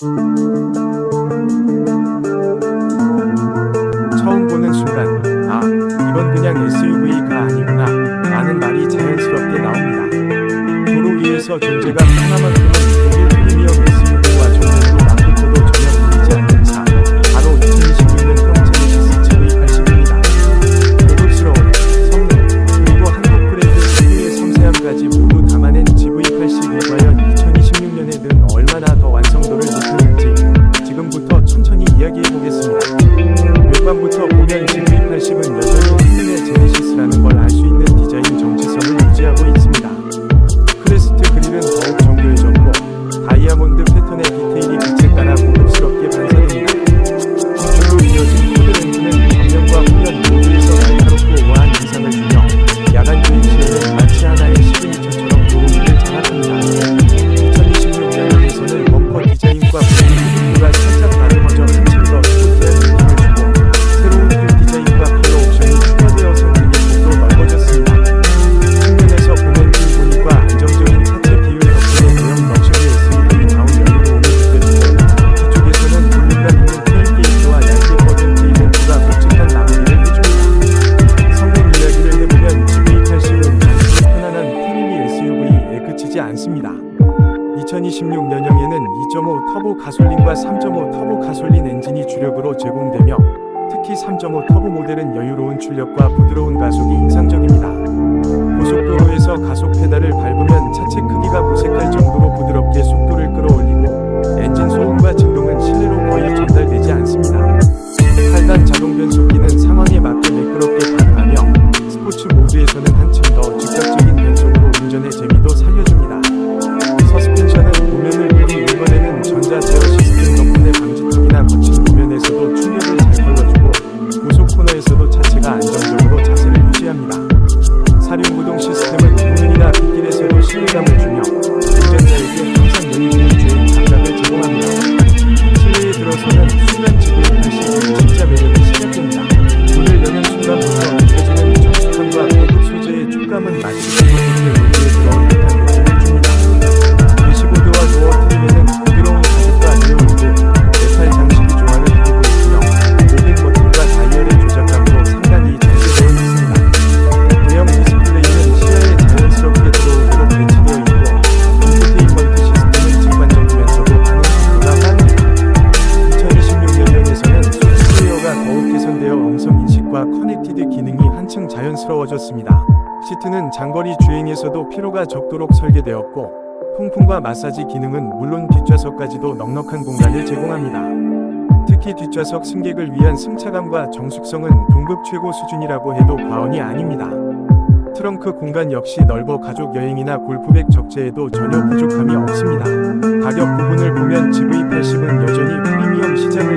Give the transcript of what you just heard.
처음 보는 순간, 아, 이건 그냥 SUV가 아니구나, 라는 말이 자연스럽게 나옵니다. 도로 위에서 존재가 하나만 тебя 그치지 않습니다. 2026년형에는 2.5 터보 가솔린과 3.5 터보 가솔린 엔진이 주력으로 제공되며 특히 3.5 터보 모델은 여유로운 출력과 부드러운 가속이 인상적입니다. 고속도로에서 가속 페달을 밟으면 차체 크기가 무색할 정도로 부드러운 전자 제어 시스템 덕분에 방지턱이나 거친 도면에서도 충격을 잘 걸러주고 고속 코너에서도 자체가 안정적으로 자세를 유지합니다. 사륜구동 시스템은 국민이나 빗길에서도 시위감을 기능이 한층 자연스러워졌습니다. 시트는 장거리 주행에서도 피로가 적도록 설계되었고 통풍과 마사지 기능은 물론 뒷좌석까지도 넉넉한 공간을 제공합니다. 특히 뒷좌석 승객을 위한 승차감과 정숙성은 동급 최고 수준이라고 해도 과언이 아닙니다. 트렁크 공간 역시 넓어 가족 여행이나 골프백 적재에도 전혀 부족함이 없습니다. 가격 부분을 보면 GV80은 여전히 프리미엄 시장